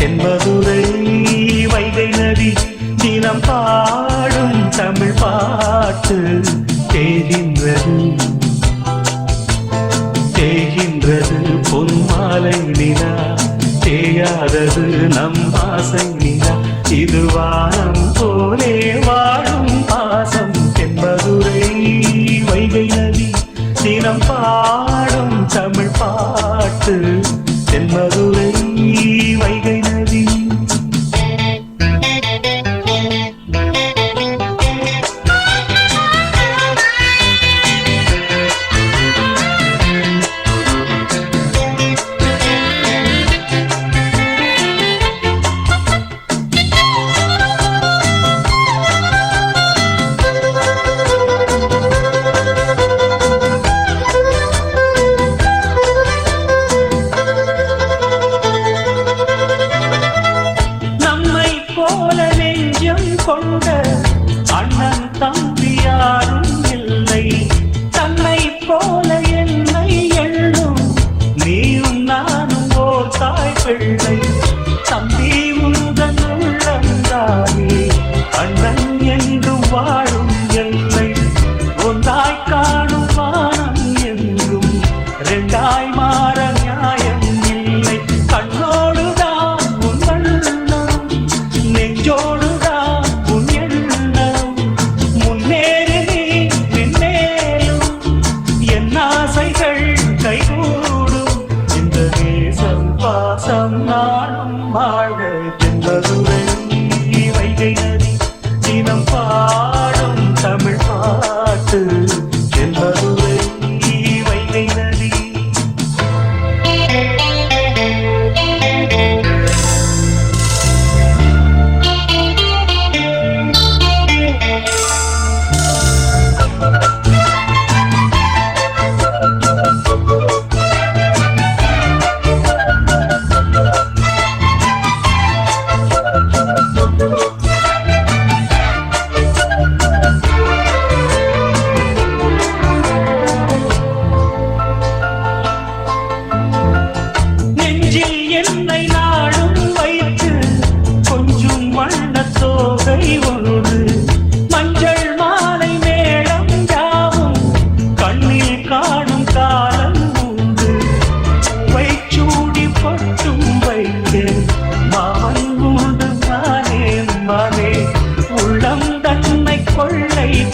தென்மதுரை வைகை நதி தினம் பாடும் தமிழ் பாட்டு தேகின்றது. தேகின்றது பொன் மாலை நிலா தேயாதது நம் ஆசை நிலா. இது வானம் போலே வாழும் பாசம் தென்மதுரை வைகை நதி தினம் பாடும் தமிழ் பாட்டு தென்மதுரை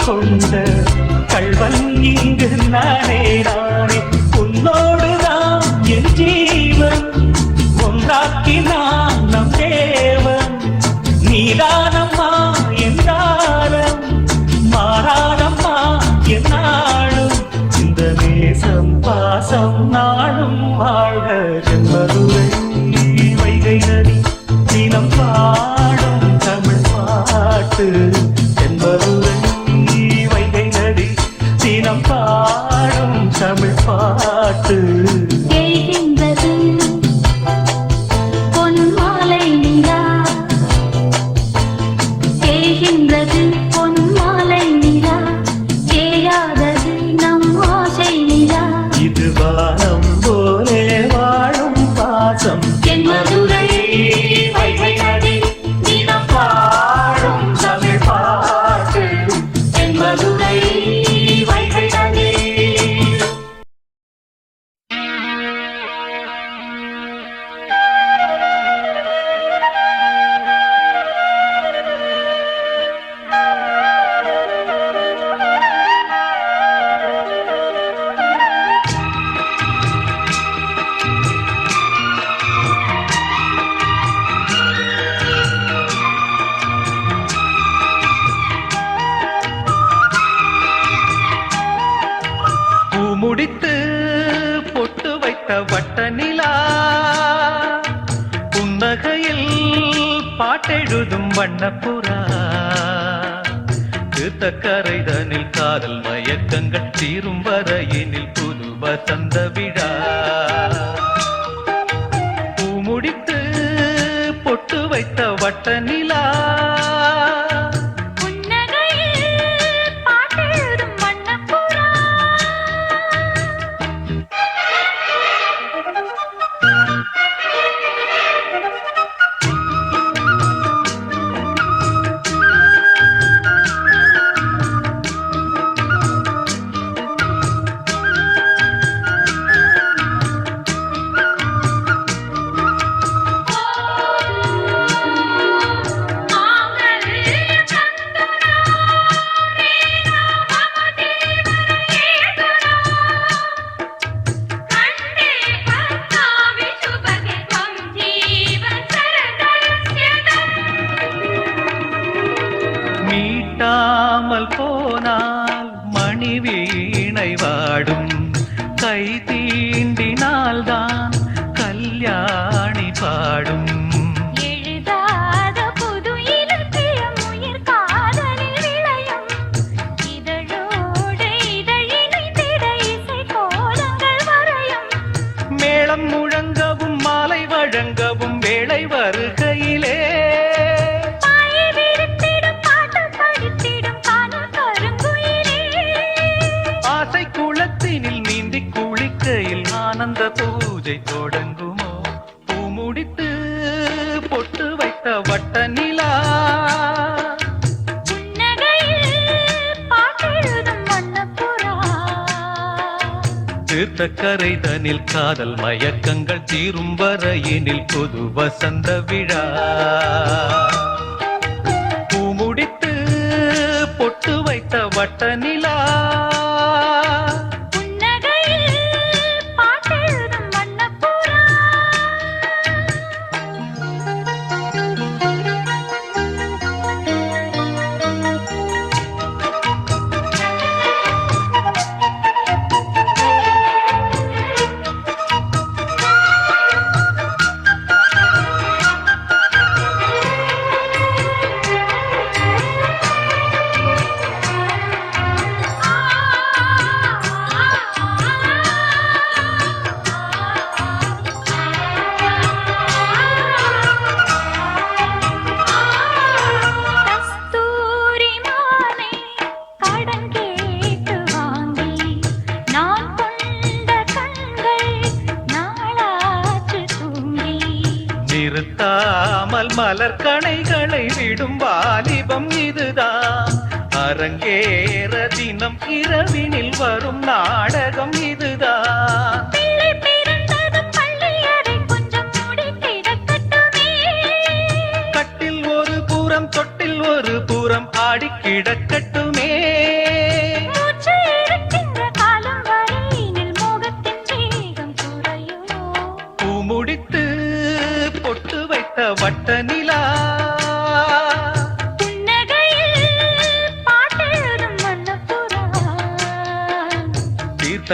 கொண்ட கள்வன் இங்கு நானே நானே. உன்னோடுதான் என் ஜீவன். ஒன்றாக்கினான் நம் தேவன். நீதானம்மா என்றாலும் மாறாதம்மா என்னாலும் இந்த நேசம் பாசம் நாளும் வாழ்க. ஜென்மதுரை வைகை நதி தினம் பா Thank you. குடித்து பொட்டு வைத்த வட்ட நிலா புன்னகையில் பாட்டெழுதும் வண்ணப்புறா. தீர்த்தக்கரைதனில் காதல் மயக்கங்கள் தீரும் வரையினில் புது வசந்த விழா பூ முடித்து பொட்டு வைத்த வட்ட நிலா போனால் மணி வீணை வாடும். கை தீண்டினால்தான் கல்யாணி பாடும். முழங்கவும் மாலை வழங்கவும் வேளை வருகையிலே தீர்த்த கரைதனில் காதல் மயக்கங்கள் தீரும் வரையினில் புது வசந்த விழா. பூ முடித்து பொட்டு வைத்த வட்ட அரங்கேற தினம் இரவினில் வரும் நாடகம் இதுதான். கட்டில் ஒரு புறம் தொட்டில் ஒரு புறம் ஆடி கிடக்கட்டுமே. முடித்து பொட்டு வைத்த வட்ட நிலா.